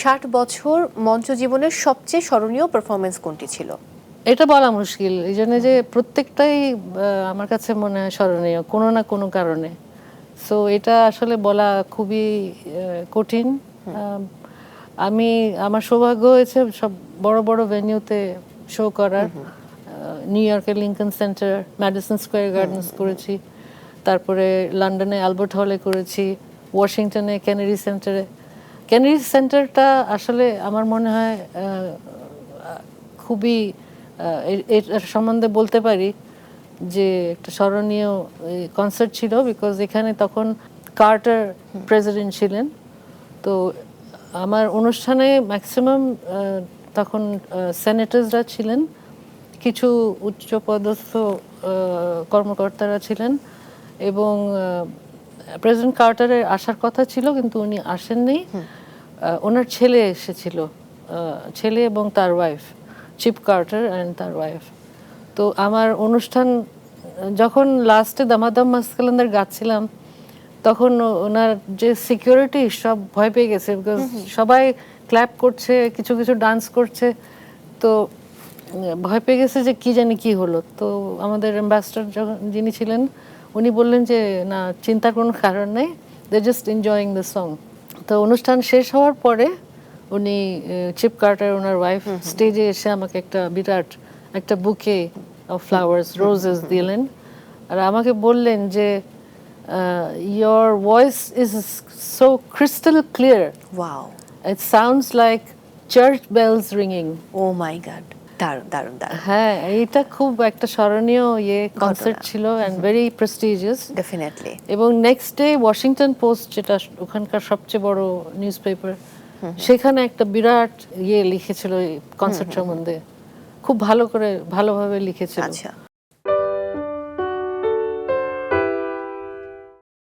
ষাট বছর মঞ্চ জীবনের সবচেয়ে স্মরণীয় পারফরমেন্স কোনটি ছিল? এটা বলা মুশকিল। এই জন্য যে প্রত্যেকটাই আমার কাছে মনে হয় স্মরণীয় কোনো না কোনো কারণে। সো এটা আসলে বলা খুবই কঠিন। আমি আমার সৌভাগ্য হয়েছে সব বড় বড় ভেন্যুতে শো করার। নিউ ইয়র্কের Lincoln Center Madison Square Gardens করেছি। তারপরে লন্ডনে অ্যালবার্ট হলে করেছি। ওয়াশিংটনে কেনেডি সেন্টারে কেনেডি সেন্টারটা আসলে আমার মনে হয় খুবই আহ, এ- এটার সম্বন্ধে বলতে পারি যে একটা স্মরণীয় কনসার্ট ছিল বিকজ এখানে তখন কার্টার প্রেসিডেন্ট ছিলেন। তো আমার অনুষ্ঠানে ম্যাক্সিমাম তখন সেনেটার্সরা ছিলেন। কিছু উচ্চপদস্থ কর্মকর্তারা ছিলেন এবং প্রেসিডেন্ট কার্টারের আসার কথা ছিল কিন্তু উনি আসেননি। ওনার ছেলে এসেছিল ছেলে এবং তার ওয়াইফ চিপ কার্টার অ্যান্ড তার ওয়াইফ তো আমার অনুষ্ঠান যখন লাস্টে দামাদাম মাসকালান্দার গাচ্ছিলাম তখন ওনার যে সিকিউরিটি সব ভয় পেয়ে গেছে বিকজ সবাই ক্ল্যাপ করছে কিছু কিছু ডান্স করছে তো ভয় পেয়ে গেছে যে কি জানি কি হলো। তো আমাদের অ্যাম্বাসডার যখন যিনি ছিলেন উনি বললেন যে না চিন্তার কোনো কারণ নেই they just enjoying the song তো অনুষ্ঠান শেষ হওয়ার পরে উনি চিপ কার্টার ওনার ওয়াইফ স্টেজে এসে আমাকে একটা বিরাট একটা বুকে অফ ফ্লাওয়ার্স রোজেস দিলেন। আর আমাকে বললেন যে your voice is so crystal clear wow it sounds like church bells রিংিং oh my God দারুণ দারুণ দারুণ। হ্যাঁ এটা খুব একটা স্মরণীয় ইয়ে কনসার্ট ছিল অ্যান্ড ভেরি প্রেস্টিজিয়াস ডেফিনেটলি এবং নেক্সট ডে ওয়াশিংটন পোস্ট যেটা ওখানকার সবচেয়ে বড় নিউজ পেপার সেখানে একটা বিরাট ইয়ে লিখেছিল কনসার্ট সম্বন্ধে। খুব ভালো করে ভালোভাবে লিখেছিল। আচ্ছা।